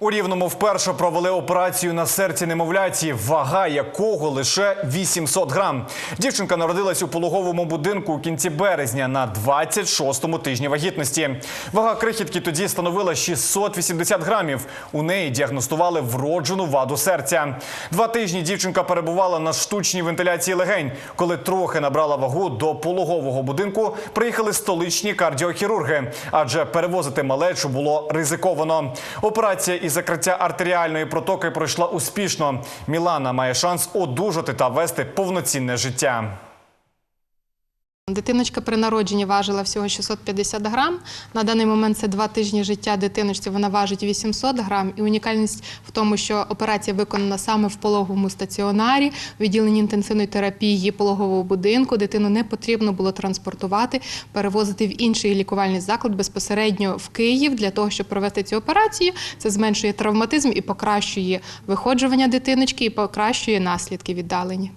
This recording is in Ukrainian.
У Рівному вперше провели операцію на серці немовляті, вага якого лише 800 грам. Дівчинка народилась у пологовому будинку у кінці березня на 26-му тижні вагітності. Вага крихітки тоді становила 680 грамів. У неї діагностували вроджену ваду серця. Два тижні дівчинка перебувала на штучній вентиляції легень. Коли трохи набрала вагу до пологового будинку, приїхали столичні кардіохірурги, адже перевозити малечу було ризиковано. Операція із закриття артеріальної протоки пройшла успішно. Мілана має шанс одужати та вести повноцінне життя. Дитиночка при народженні важила всього 650 грам. На даний момент це два тижні життя дитиночці. Вона важить 800 грам. І унікальність в тому, що операція виконана саме в пологовому стаціонарі, в відділенні інтенсивної терапії пологового будинку. Дитину не потрібно було транспортувати, перевозити в інший лікувальний заклад безпосередньо в Київ для того, щоб провести цю операцію. Це зменшує травматизм і покращує виходжування дитиночки, і покращує наслідки віддалені.